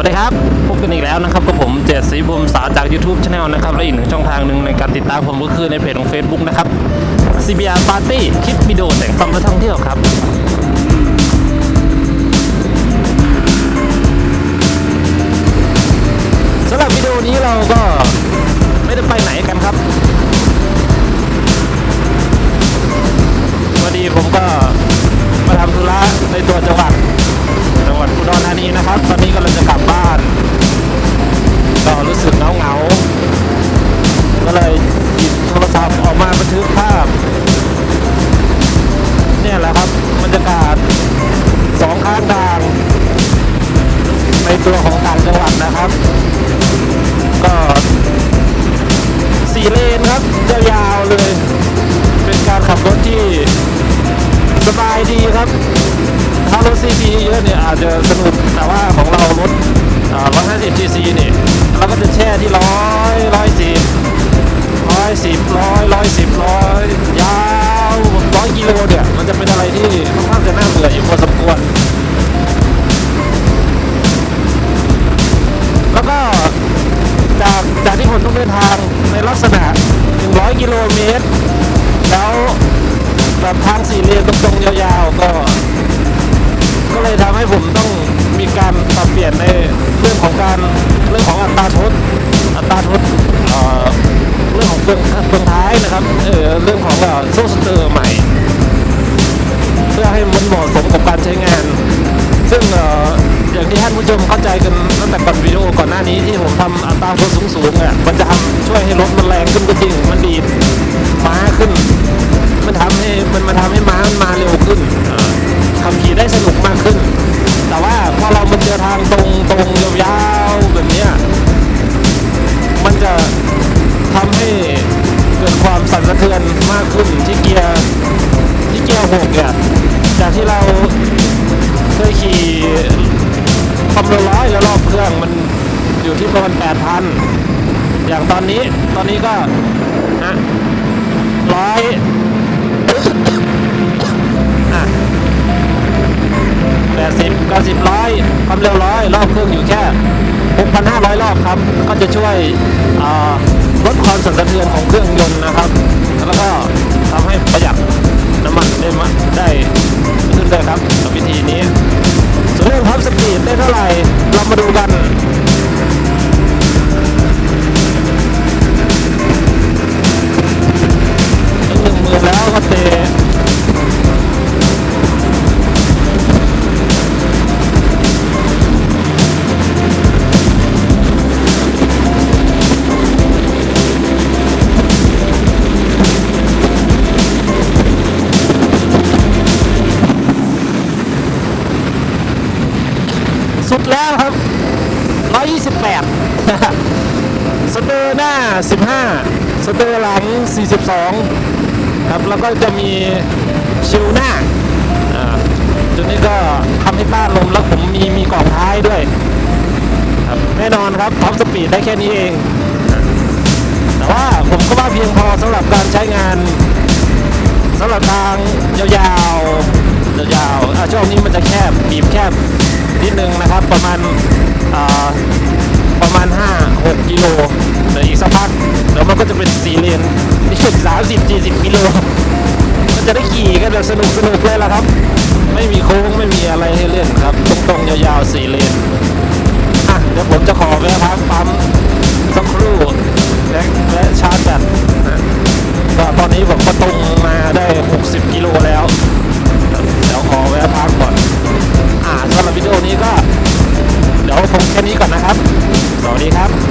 วัสดีครับ พบกันอีกแล้วนะครับกับผมเจษศรีบุมสาจาก YouTube Channel นะครับ และอีกหนึ่งช่องทางหนึ่งในการติดตามผมก็คือในเพจของ Facebook นะครับ CBR Party คลิปวิดีโอแต่งความและท่องเที่ยวครับสำหรับวิดีโอนี้เราก็ไม่ได้ไปไหนกันครับ ดีครับ ถ้ารถซีซีเยอะเนี่ยอาจจะสนุกแต่ว่าของเรารถร้อยห้าสิบซีซีเนี่ยเราก็จะแช่ที่ร้อยร้อยสิบร้อยสิบร้อยร้อยสิบร้อยยาวร้อยกิโลเนี่ยมันจะเป็นอะไรที่ค่อนข้างจะน่าเบื่ออยู่พอสมควรแล้วก็จากจากที่ผมต้องเดินทางในลักษณะ100กิโลเมตร ยาวก็ ก็เลยทำให้ผมต้องมีการปรับเปลี่ยนในเรื่องของการเรื่องของอัตราทดอัตราทดเเรื่องของเฟืองเฟืองท้ายนะครับเออเรื่องของโซ่สเตอร์ใหม่ เพื่อให้มันเหมาะสมกับการใช้งาน ซึ่งออย่างที่ท่านผู้ชมเข้าใจกันตั้งแต่ก่อนวิดีโอก่อนหน้านี้ที่ผมทำอัตราตัวสูงๆอะมันจะทำช่วยให้รถมันแรงขึ้นก็จริงมันดีดม้าขึ้น มันทำให้มันมาทำให้ม้ามันมาเร็วขึ้นขับขี่ได้สนุกมากขึ้น แต่ว่าพอเรามาเจอทางตรงตรงยาวๆแบบนี้มันจะทำให้เกิดความสั่นสะเทือนมากขึ้นที่เกียร์ที่เกียร์หกเนี่ยจากที่เราเคยขี่ความเร็วร้อยแล้วรอบเครื่องมันอยู่ที่ประมาณแปดพันอย่างตอนนี้ตอนนี้ก็นะร้อย เร็วร้อยรอบเครื่องอยู่แค่หกพันห้าร้อยรอบครับ ก็จะช่วยลดความสั่นสะเทือนของเครื่องยนต์นะครับ แล้วก็ทำให้ประหยัดน้ำมันได้มาได้ขึ้นได้ครับกับวิธีนี้ส่วนเรื่องท็อปสปีดได้เท่าไหร่เรามาดูกัน 128 สเตอร์หน้า 15 สเตอร์หลัง 42 ครับ แล้วก็จะมีชิลหน้าอ่าจุดนี้ก็ทำให้ต้านลมแล้วผมมีมีกล่องท้ายด้วยครับแน่นอนครับท็อปสปีดได้แค่นี้เอง แต่ว่าผมก็ว่าเพียงพอสำหรับการใช้งานสำหรับทางยาวๆยาวๆอะช่วงนี้มันจะแคบบีบแคบ นิดนึงนะครับ ประมาณประมาณ 5 6 กิโลเดี๋ยวอีกสักพักเดี๋ยวมันก็จะเป็นสี่เลนนี่ถึง30 40 กิโลมันจะได้ขี่กันแบบสนุกสนุกเลยละครับ ไม่มีโค้งไม่มีอะไรให้เล่นครับตรงๆยาวๆสี่เลนอะเดี๋ยวผมจะขอแวะพักปั๊มสัก ดีครับ